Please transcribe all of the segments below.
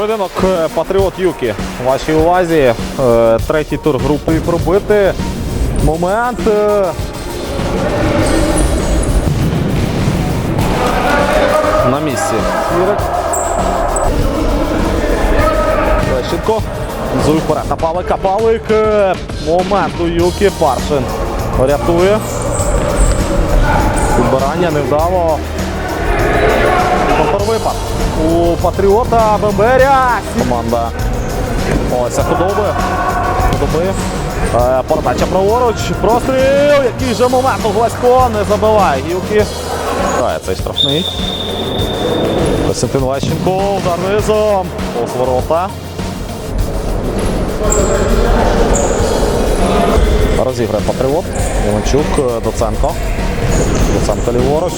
поєдинок е, Патріот Юкі. Вашій увазі. Е, Третій тур групи пробити. Момент. е, На місці. Лещенко. Зуй вперед на Павлика. Павлик. е, Момент у Юкі. Паршин рятує. Підбирання невдало. Контрвипад у Патріота Бемберя. Команда ось худоби. Худоби. Е, Передача праворуч. Простріл. Який же момент у Гласько не забиває. Гілки. Грає цей штрафний. Костянтин Лещенко. Удар низом. Повз ворота. Розіграє Патріот. Іванчук. е, Доценко. Доценко ліворуч.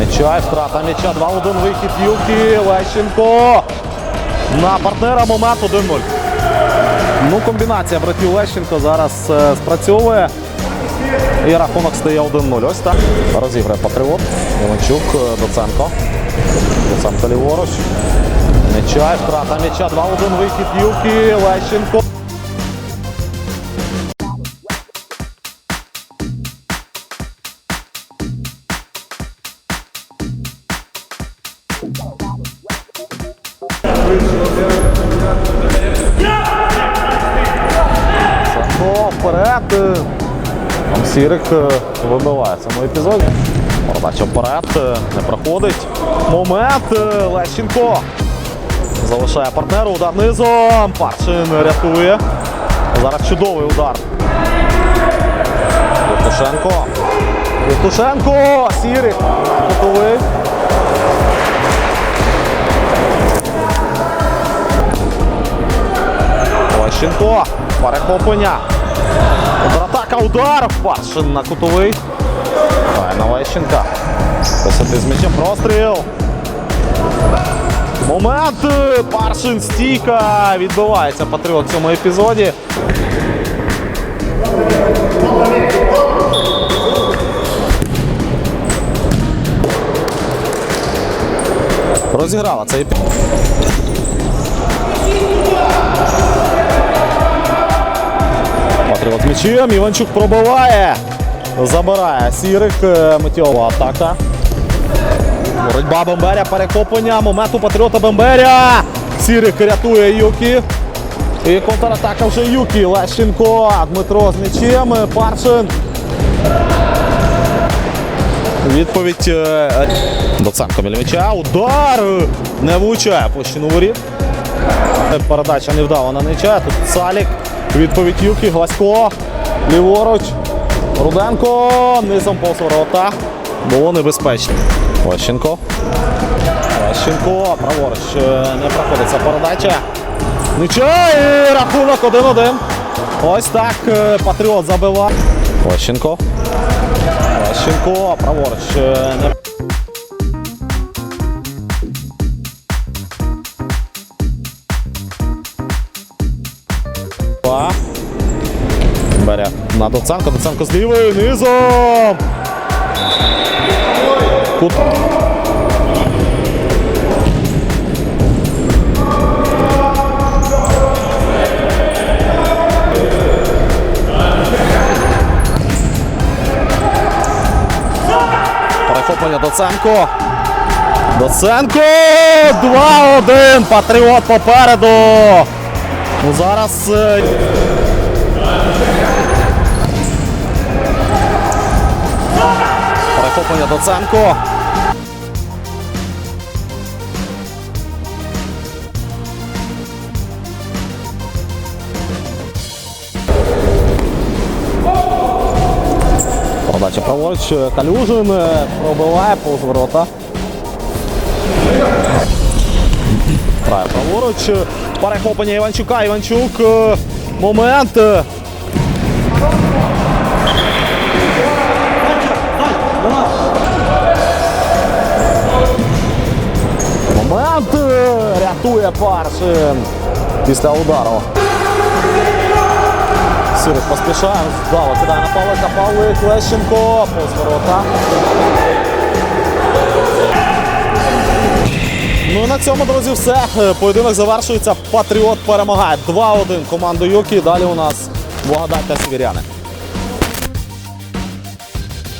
Нечай, втрата м'яча, 2-1 вихід Юкі, Лещенко. На партнера момент 1-0. Ну, комбінація братів Лещенко зараз е, спрацьовує. І рахунок стає 1-0. Ось так. Розіграє Патріот. Іванчук, е, Доценко. Доценко ліворуч. Нечай, втрата м'яча, 2-1 вихід Юкі, Лещенко. Вперед. Сірик е, вибиває в цьому епізоді. Передача вперед. е, Не проходить. Момент. е, Лещенко. Залишає партнеру. Удар низом. Паршин рятує. Зараз чудовий удар. Євтушенко. Євтушенко. Сірик. Готовий. Лещенко. Перехоплення. Контратака, удар. Паршин на кутовий. Грає на Лещенка. Висоти з м'ячем. Простріл. Момент. Паршин стійка. Відбивається Патріот в цьому епізоді. Розіграла цей епізод. З м'ячем. Іванчук пробиває. Забирає Сірик. е, Миттєва атака. Боротьба Бемберя, перехоплення. Момент у Патріота Бемберя. Сірик рятує Юкі. І контратака вже Юкі. Лещенко. Дмитро з м'ячем. Паршин. Відповідь е, Доценко м'яча. Удар. Не влучає площину воріт. Передача невдала на Нечая. Тут Салік. Відповідь Юкі. Гласько. Ліворуч. Руденко. Низом повз ворота. Було небезпечно. Лещенко. Лещенко. Праворуч. е, Не проходиться передача. Нечай. Рахунок 1-1. Ось так. е, Патріот забиває. Лещенко. Лещенко. Праворуч. е, Не Доценко. Доценко з лівої. Низом. Кут. Перехоплення Доценко. Доценко! 2-1. Патріот попереду. Ну зараз. Е, Доценко. Передача праворуч. Калюжин е, пробиває повз ворота. Грає праворуч. Перехоплення Іванчука. Іванчук. е. Момент. Паршин. Після удару. Сирик поспішає. Вдало кидає на Павлика. Павлик Лещенко. Повз ворота. Ну і на цьому, друзі, все. Поєдинок завершується. Патріот перемагає. 2-1 команду Юкі. Далі у нас Благодать та Сіверяни.